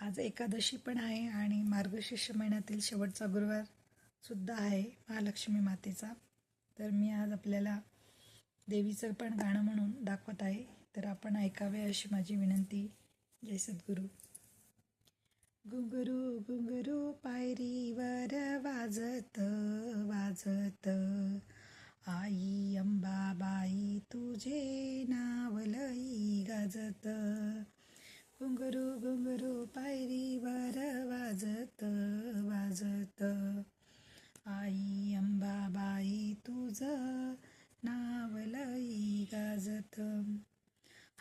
आज एकादशी पण आहे आणि मार्गशीर्ष महिन्यातील शेवटचा गुरुवार सुद्धा आहे महालक्ष्मी मातेचा. तर मी आज आपल्याला देवीचं पण गाणं म्हणून दाखवत आहे. तर आपण ऐकावे अशी माझी विनंती. जय सद्गुरू. घुंगरू घुंगरू पायरीवर वाजत वाजत आई अम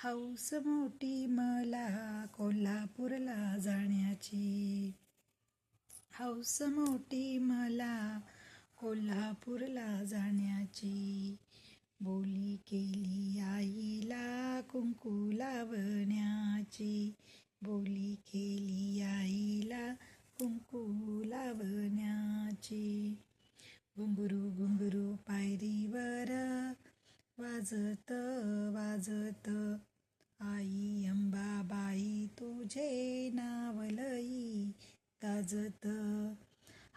हौस मोठी मला कोल्हापूरला जाण्याची. हौस मोठी मला कोल्हापूरला जाण्याची. बोली केली आईला कुंकू लावण्याची. बोली केली आईला कुंकू लावण्याची. घुंगरू घुंगरू पायरीवर वाजत वाजत गाजत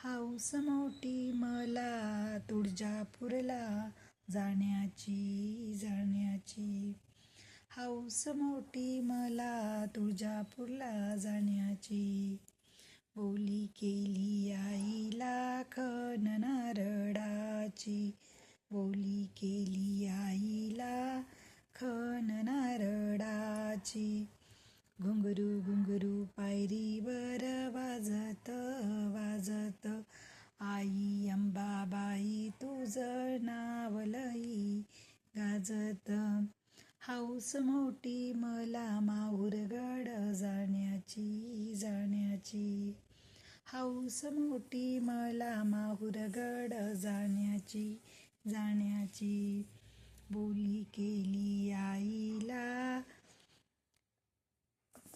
हौस मोठी मला तुळजापूरला जाण्याची जाण्याची. हौस मोठी मला तुळजापूरला जाण्याची. बोली केली आईला खन नारडाची बोली केली आईला खन नारडाची घुंगरू घुंगरू पायरीवर वाजत वाजत आई अंबाबाई तुझं नाव लई गाजत. हौस मोठी मला माहूरगड जाण्याची जाण्याची. हाऊस मोठी मला माहूरगड जाण्याची जाण्याची. बोली केली आईला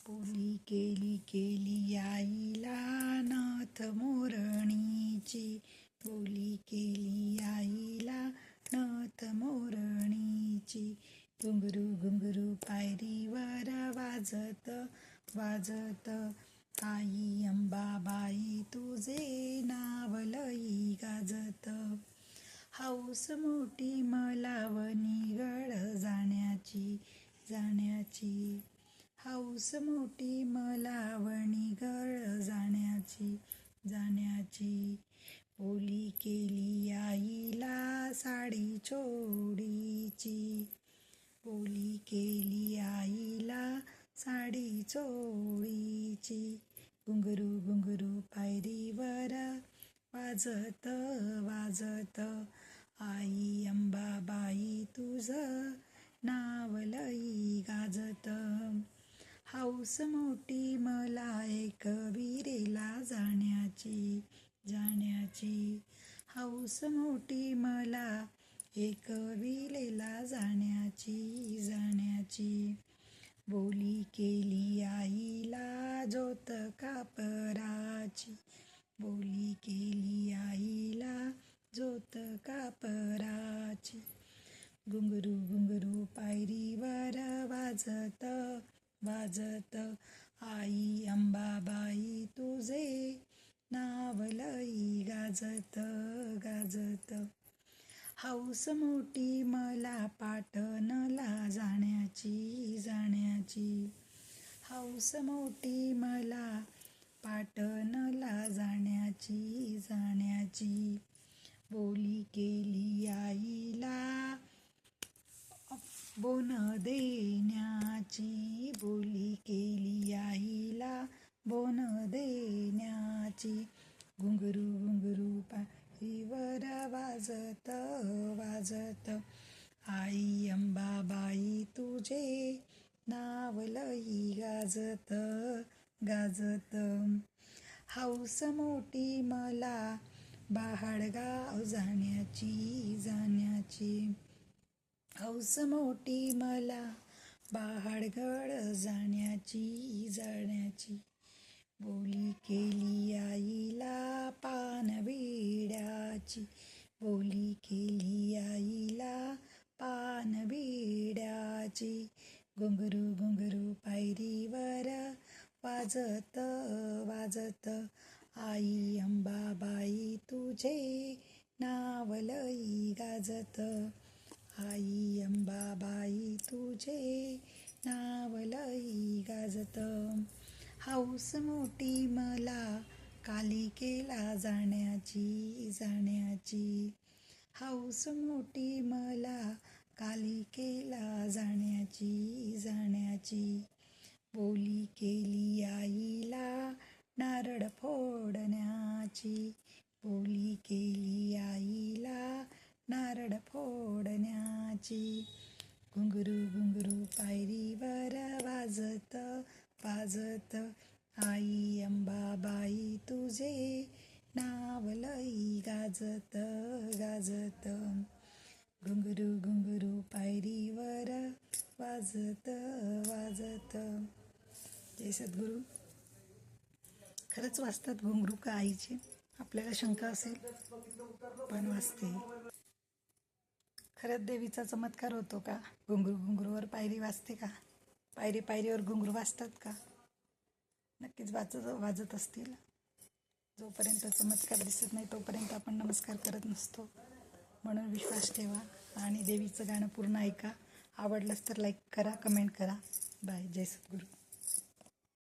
बोली केली केली आईला नाथ मोरणीची. बोली केली आईला नाथ मोरणीची. घुंगरू घुंगरू पायरीवर वाजत वाजत आई अंबाबाई तुझे नाव लई गाजत. हाऊस मोठी मला वनिगड जाण्याची जाण्याची. हौस मोठी मलावणी गळ जाण्याची जाण्याची. बोली केली आईला साडी चोडीची. बोली केली आईला साडी चोळीची घुंगरू घुंगरू पायरीवर वाजत वाजत आई अंबाबाई तुझं नाव लई गाजत. हाऊस मोठी मला एक विरेला जाण्याची जाण्याची. हाऊस मोठी मला एक विलेला जाण्याची जाण्याची. बोली केली आईला जोत कापराची. बोली केली आईला जोत कापराची. घुंगरू घुंगरू पायरीवर वाजत वाजत आई अंबाबाई तुझे नावलई गाजत गाजत. हौस मोठी मला पाठनला जाण्याची जाण्याची. हौस मोठी मला पाटणला जाण्याची. बोन देण्याची. घुंगरू घुंगरू पाहिवर वाजत वाजत आई अंबाबाई तुझे नाव लई गाजत गाजत. हाऊस मोठी मला बाहाडगाव जाण्याची जाण्याची. हौस मोठी मला बाहाडगड जाण्याची जाण्याची. बोली केली आईला पानबिड्याची बोली केली आईला पानबिड्याची घुंगरू घुंगरू पायरीवर वाजत वाजत आई अंबाबाई तुझे नावलई गाजत. आई अंबाबाई तुझे नावलई गाजत. हाऊस मोठी मला कालिकेला जाण्याची जाण्याची. हाऊस मोठी मला कालिकेला जाण्याची जाण्याची. बोली केली आईला नारळ फोडण्याची. बोली केली आईला नारळ फोडण्याची. घुंगरू घुंगरू पायरीवर वाजत आई अंबाबाई तुझे नावलई गाजत गाजत. घुंगरू घुंगरू पायरीवर वाजत वाजत. जय सद्गुरू. खरंच वाजतात घुंगरू का आईचे? आपल्याला शंका असेल पण वाजते. खरंच देवीचा चमत्कार होतो का? घुंगरू घुंगरूवर पायरी वाजते का? पायरी पायरीवर घुंगरू वाजतात का? नक्कीच वाजत वाजत असतील. जोपर्यंत चमत्कार दिसत नाही तोपर्यंत आपण नमस्कार करत नसतो. म्हणून विश्वास ठेवा आणि देवीचं गाणं पूर्ण ऐका. आवडलंच तर लाईक करा कमेंट करा. बाय जय सद्गुरू.